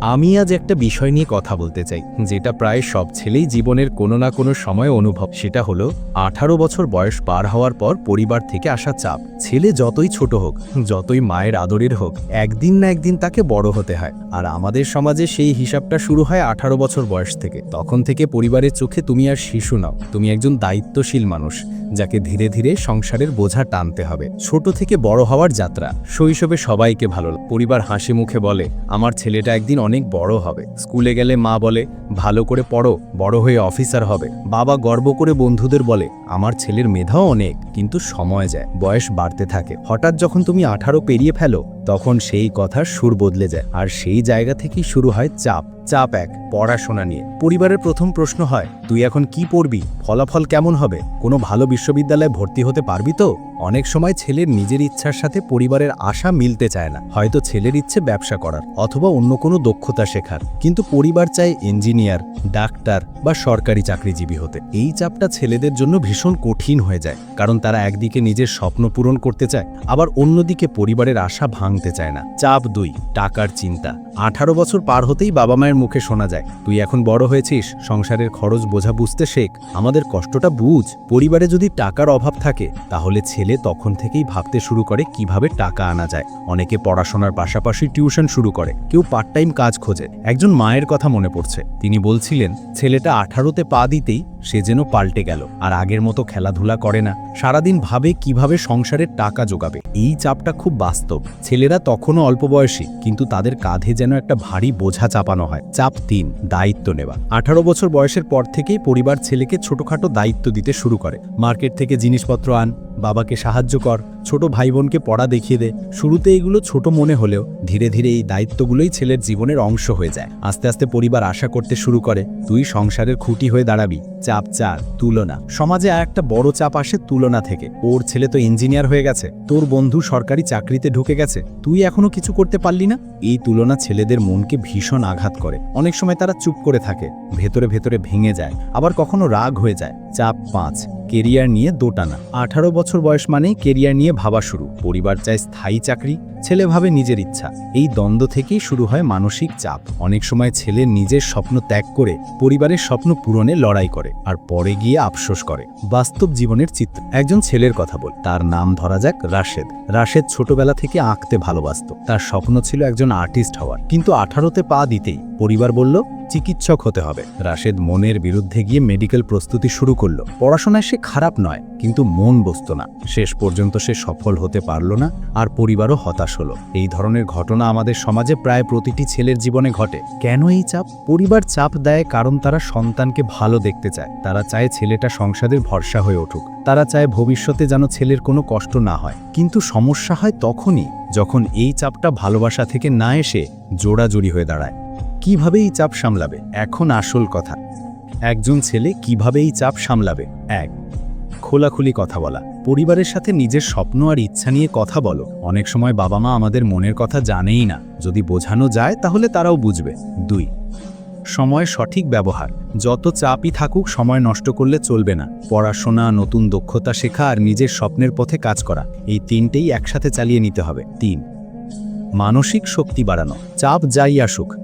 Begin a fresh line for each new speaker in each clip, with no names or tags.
আমি আজ একটা বিষয় নিয়ে কথা বলতে চাই, যেটা প্রায় সব ছেলেই জীবনের কোনো না কোনো সময় অনুভব। সেটা হলো, আঠারো বছর বয়স পার হওয়ার পর পরিবার থেকে আসা চাপ। ছেলে যতই ছোট হোক, যতই মায়ের আদরের হোক, একদিন না একদিন তাকে বড় হতে হয়। আর আমাদের সমাজে সেই হিসাবটা শুরু হয় আঠারো বছর বয়স থেকে। তখন থেকে পরিবারের চোখে তুমি আর শিশু নাও, তুমি একজন দায়িত্বশীল মানুষ। যাকে ধীরে ধীরে সংসারের বোঝা টানতে হবে। ছোট থেকে বড় হওয়ার যাত্রা। শৈশবে সবাইকে ভালো পরিবার হাসি মুখে বলে, আমার ছেলেটা একদিন অনেক বড় হবে। স্কুলে গেলে মা বলে, ভালো করে পড়ো, বড় হয়ে অফিসার হবে। বাবা গর্ব করে বন্ধুদের বলে, আমার ছেলের মেধাও অনেক। কিন্তু সময় যায়, বয়স বাড়তে থাকে। হঠাৎ যখন তুমি আঠারো পেরিয়ে ফেলো তখন সেই কথার সুর বদলে যায়। আর সেই জায়গা থেকেই শুরু হয় চাপ। চাপ এক, পড়াশোনা নিয়ে। পরিবারের প্রথম প্রশ্ন হয়, তুই এখন কি পড়বি? ফলাফল কেমন হবে? কোনো ভালো বিশ্ববিদ্যালয়ে ভর্তি হতে পারবি তো? অনেক সময় ছেলের নিজের ইচ্ছার সাথে পরিবারের আশা মিলতে চায় না। হয়তো ছেলের ইচ্ছে ব্যবসা করার অথবা অন্য কোনো দক্ষতা শেখার। কিন্তু পরিবার চায় ইঞ্জিনিয়ার, ডাক্তার বা সরকারি চাকরিজীবী হতে। এই চাপটা ছেলেদের জন্য ভীষণ কঠিন হয়ে যায়। কারণ তারা একদিকে নিজের স্বপ্ন পূরণ করতে চায়, আবার অন্যদিকে পরিবারের আশা ভাঙতে চায় না। চাপ দুই, টাকার চিন্তা। আঠারো বছর পার হতেই বাবা মায়ের মুখে শোনা যায়, তুই এখন বড় হয়েছিস, সংসারের খরচ বোঝা বুঝতে শেখ। আমাদের কষ্টটা বুঝ। পরিবারে যদি টাকার অভাব থাকে, তাহলে ছেলে তখন থেকেই ভাবতে শুরু করে কীভাবে টাকা আনা যায়। অনেকে পড়াশোনার পাশাপাশি টিউশন শুরু করে, কেউ পার্ট টাইম কাজ খোঁজে। একজন মায়ের কথা মনে পড়ছে। তিনি বলছিলেন, ছেলেটা আঠারোতে পা দিতেই সে যেন পাল্টে গেল, আর আগের মতো খেলাধুলা করে না। সারাদিন ভাবে কীভাবে সংসারের টাকা জোগাবে? এই চাপটা খুব বাস্তব। ছেলেরা তখনও অল্প বয়সী, কিন্তু তাদের কাঁধে যেন একটা ভারী বোঝা চাপানো হয়। চাপ তিন, দায়িত্ব নেওয়া। আঠারো বছর বয়সের পর থেকেই পরিবার ছেলেকে ছোটখাটো দায়িত্ব দিতে শুরু করে। মার্কেট থেকে জিনিসপত্র আন বাবাকে সাহায্য কর, ছোট ভাই বোনকে পড়া দেখিয়ে দে। শুরুতে এগুলো ছোট মনে হলেও ধীরে ধীরে এই দায়িত্বগুলোই ছেলের জীবনের অংশ হয়ে যায়। আস্তে আস্তে পরিবার আশা করতে শুরু করে, তুই সংসারের খুঁটি হয়ে দাঁড়াবি। চাপ চার, তুলনা। সমাজে আর একটা বড় চাপ আসে তুলনা থেকে। ওর ছেলে তো ইঞ্জিনিয়ার হয়ে গেছে। তোর বন্ধু সরকারি চাকরিতে ঢুকে গেছে। তুই এখনও কিছু করতে পারলি না? এই তুলনা ছেলেদের মনকে ভীষণ আঘাত করে। অনেক সময় তারা চুপ করে থাকে। ভেতরে ভেতরে ভেঙে যায়। আবার কখনো রাগ হয়ে যায়। চাপ পাঁচ, কেরিয়ার নিয়ে দোটানা। আঠারো বছর বয়স মানেই কেরিয়ার নিয়ে ভাবা শুরু। পরিবার চায় স্থায়ী চাকরি। ছেলে ভাবে নিজের ইচ্ছা। এই দ্বন্দ্ব থেকেই শুরু হয় মানসিক চাপ। অনেক সময় ছেলে নিজের স্বপ্ন ত্যাগ করে পরিবারের স্বপ্ন পূরণে লড়াই করে আর পরে গিয়ে আফসোস করে। বাস্তব জীবনের চিত্র। একজন ছেলের কথা বল। তার নাম ধরা যাক রাশেদ। রাশেদ ছোটবেলা থেকে আঁকতে ভালোবাসত। তার স্বপ্ন ছিল একজন আর্টিস্ট হওয়ার। কিন্তু আঠারোতে পা দিতেই পরিবার বলল, চিকিৎসক হতে হবে। রাশেদ মনের বিরুদ্ধে গিয়ে মেডিকেল প্রস্তুতি শুরু করল। পড়াশোনায় সে খারাপ নয়, কিন্তু মন বসত না। শেষ পর্যন্ত সে সফল হতে পারল না আর পরিবারও হতাশ হলো। এই ধরনের ঘটনা আমাদের সমাজে প্রায় প্রতিটি ছেলের জীবনে ঘটে। কেন এই চাপ? পরিবার চাপ দেয় কারণ তারা সন্তানকে ভালো দেখতে চায়। তারা চায় ছেলেটা সংসারের ভরসা হয়ে উঠুক। তারা চায় ভবিষ্যতে যেন ছেলের কোনো কষ্ট না হয়। কিন্তু সমস্যা হয় তখনই যখন এই চাপটা ভালোবাসা থেকে না এসে জোড়াজুড়ি হয়ে দাঁড়ায়। কীভাবে এই চাপ সামলাবে? এখন আসল কথা। একজন ছেলে কীভাবে এই চাপ সামলাবে? এক খোলাখুলি কথা বলা। পরিবারের সাথে নিজের স্বপ্ন আর ইচ্ছা নিয়ে কথা বলো। অনেক সময় বাবা মা আমাদের মনের কথা জানেই না। যদি বোঝানো যায়, তাহলে তারাও বুঝবে। দুই, সময় সঠিক ব্যবহার। যত চাপই থাকুক, সময় নষ্ট করলে চলবে না। পড়াশোনা, নতুন দক্ষতা শেখা আর নিজের স্বপ্নের পথে কাজ করা, এই তিনটেই একসাথে চালিয়ে নিতে হবে। তিন, মানসিক শক্তি বাড়ানো। চাপ যাই আসুক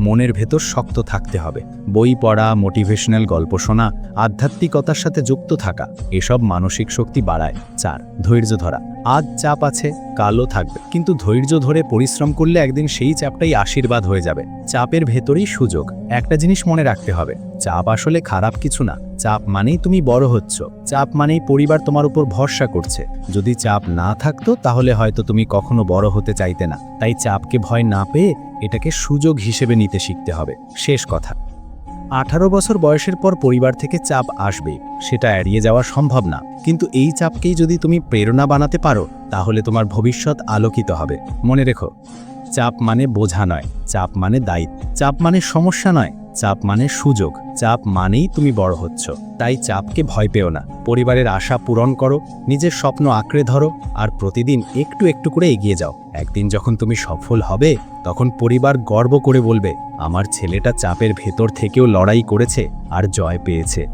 মনের ভেতর শক্ত থাকতে হবে। বই পড়া মোটিভেশনাল গল্প শোনা, আধ্যাত্মিকতার সাথে যুক্ত থাকা, এসব মানসিক শক্তি বাড়ায়। চার, ধৈর্য ধরা। আজ চাপ আছে, কালও থাকবে। কিন্তু ধৈর্য ধরে পরিশ্রম করলে একদিন সেই চাপটাই আশীর্বাদ হয়ে যাবে। চাপের ভেতরেই সুযোগ। একটা জিনিস মনে রাখতে হবে, চাপ আসলে খারাপ কিছু না। চাপ মানেই তুমি বড় হচ্ছ। চাপ মানেই পরিবার তোমার উপর ভরসা করছে। যদি চাপ না থাকতো, তাহলে হয়তো তুমি কখনো বড় হতে চাইতে না। তাই চাপকে ভয় না পেয়ে এটাকে সুযোগ হিসেবে নিতে শিখতে হবে। শেষ কথা। আঠারো বছর বয়সের পর পরিবার থেকে চাপ আসবে, সেটা এড়িয়ে যাওয়া সম্ভব না। কিন্তু এই চাপকেই যদি তুমি প্রেরণা বানাতে পারো, তাহলে তোমার ভবিষ্যৎ আলোকিত হবে। মনে রেখো, চাপ মানে বোঝা নয়, চাপ মানে দায়িত্ব। চাপ মানে সমস্যা নয়। চাপ মানে সুযোগ। চাপ মানেই তুমি বড় হচ্ছ। তাই চাপকে ভয় পেও না। পরিবারের আশা পূরণ করো, নিজের স্বপ্ন আঁকড়ে ধরো, আর প্রতিদিন একটু একটু করে এগিয়ে যাও। একদিন যখন তুমি সফল হবে, তখন পরিবার গর্ব করে বলবে, আমার ছেলেটা চাপের ভেতর থেকেও লড়াই করেছে আর জয় পেয়েছে।